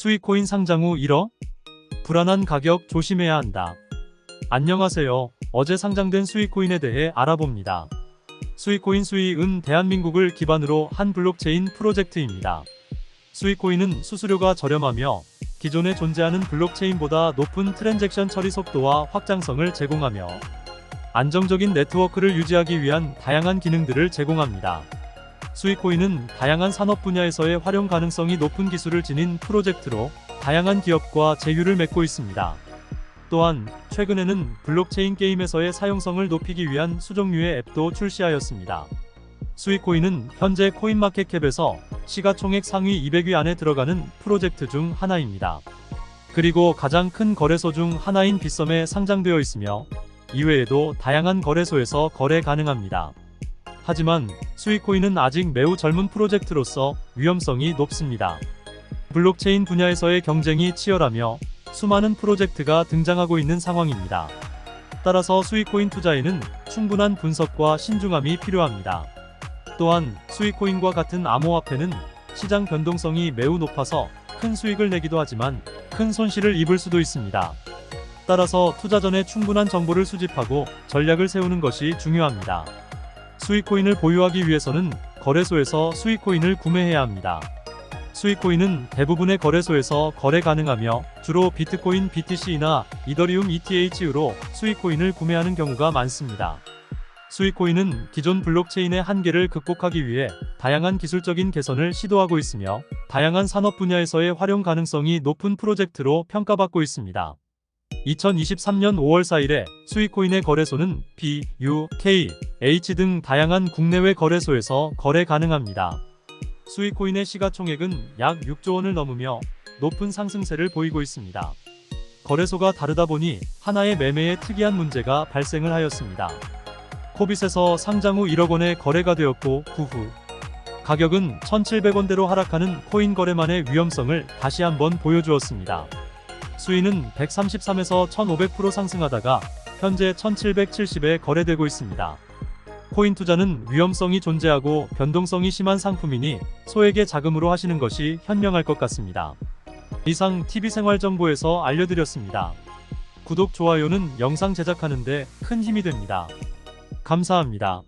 수익코인 상장 후 1억? 불안한 가격 조심해야 한다. 안녕하세요. 어제 상장된 수익코인에 대해 알아봅니다. 수익코인 수익은 대한민국을 기반으로 한 블록체인 프로젝트입니다. 수익코인은 수수료가 저렴하며 기존에 존재하는 블록체인보다 높은 트랜잭션 처리 속도와 확장성을 제공하며 안정적인 네트워크를 유지하기 위한 다양한 기능들을 제공합니다. 수익코인은 다양한 산업 분야에서의 활용 가능성이 높은 기술을 지닌 프로젝트로 다양한 기업과 제휴를 맺고 있습니다. 또한 최근에는 블록체인 게임에서의 사용성을 높이기 위한 수종류의 앱도 출시하였습니다. 수익코인은 현재 코인마켓캡에서 시가총액 상위 200위 안에 들어가는 프로젝트 중 하나입니다. 그리고 가장 큰 거래소 중 하나인 빗썸에 상장되어 있으며 이외에도 다양한 거래소에서 거래 가능합니다. 하지만 수익코인은 아직 매우 젊은 프로젝트로서 위험성이 높습니다. 블록체인 분야에서의 경쟁이 치열하며 수많은 프로젝트가 등장하고 있는 상황입니다. 따라서 수익코인 투자에는 충분한 분석과 신중함이 필요합니다. 또한 수익코인과 같은 암호화폐는 시장 변동성이 매우 높아서 큰 수익을 내기도 하지만 큰 손실을 입을 수도 있습니다. 따라서 투자 전에 충분한 정보를 수집하고 전략을 세우는 것이 중요합니다. 수익코인을 보유하기 위해서는 거래소에서 수익코인을 구매해야 합니다. 수익코인은 대부분의 거래소에서 거래 가능하며 주로 비트코인 BTC나 이더리움 ETH로 수익코인을 구매하는 경우가 많습니다. 수익코인은 기존 블록체인의 한계를 극복하기 위해 다양한 기술적인 개선을 시도하고 있으며 다양한 산업 분야에서의 활용 가능성이 높은 프로젝트로 평가받고 있습니다. 2023년 5월 4일에 수익코인의 거래소는 B, U, K, H 등 다양한 국내외 거래소에서 거래 가능합니다. 수익코인의 시가총액은 약 6조 원을 넘으며 높은 상승세를 보이고 있습니다. 거래소가 다르다 보니 하나의 매매에 특이한 문제가 발생을 하였습니다. 코빗에서 상장 후 1억 원의 거래가 되었고 그후 가격은 1,700원대로 하락하는 코인 거래만의 위험성을 다시 한번 보여주었습니다. 수위는 133에서 1,500% 상승하다가 현재 1,770에 거래되고 있습니다. 코인 투자는 위험성이 존재하고 변동성이 심한 상품이니 소액의 자금으로 하시는 것이 현명할 것 같습니다. 이상 TV생활정보에서 알려드렸습니다. 구독, 좋아요는 영상 제작하는데 큰 힘이 됩니다. 감사합니다.